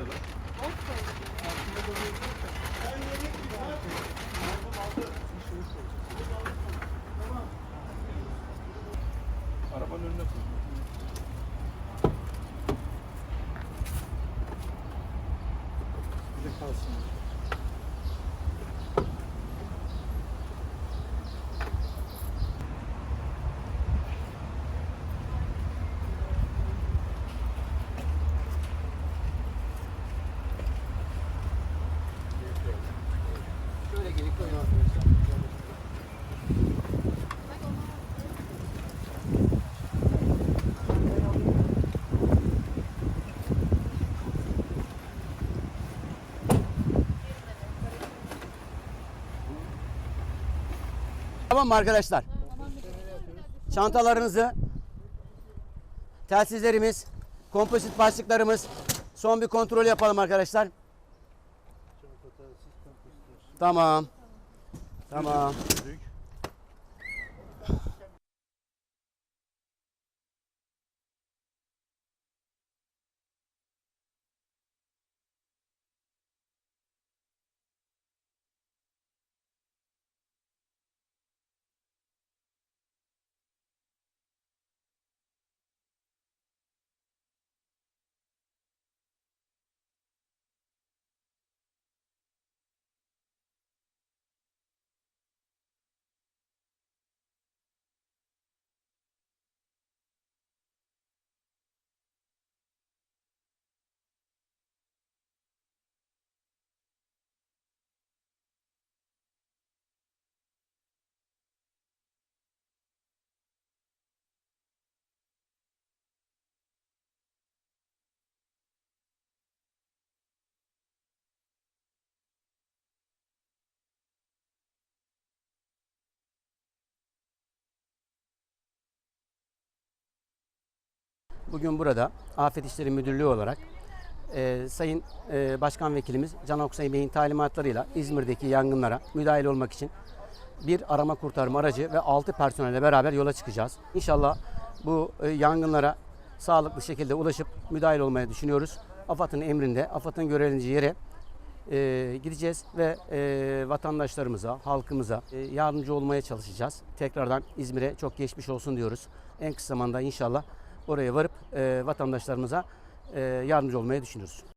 kadar. Arabanın önüne koy. Bir de kalsın. Tamam mı arkadaşlar? Çantalarınızı, telsizlerimiz, kompozit başlıklarımız son bir kontrol yapalım arkadaşlar. Tamam. Tamam. Bugün burada Afet İşleri Müdürlüğü olarak e, Sayın e, Başkan Vekilimiz Can Oksay Bey'in talimatlarıyla İzmir'deki yangınlara müdahale olmak için bir arama kurtarma aracı ve 6 personelle beraber yola çıkacağız. İnşallah bu e, yangınlara sağlıklı şekilde ulaşıp müdahale olmaya düşünüyoruz. AFAD'ın emrinde, AFAD'ın görevlendiği yere e, gideceğiz ve e, vatandaşlarımıza, halkımıza e, yardımcı olmaya çalışacağız. Tekrardan İzmir'e çok geçmiş olsun diyoruz. En kısa zamanda inşallah oraya varıp e, vatandaşlarımıza e, yardımcı olmaya düşünüyoruz.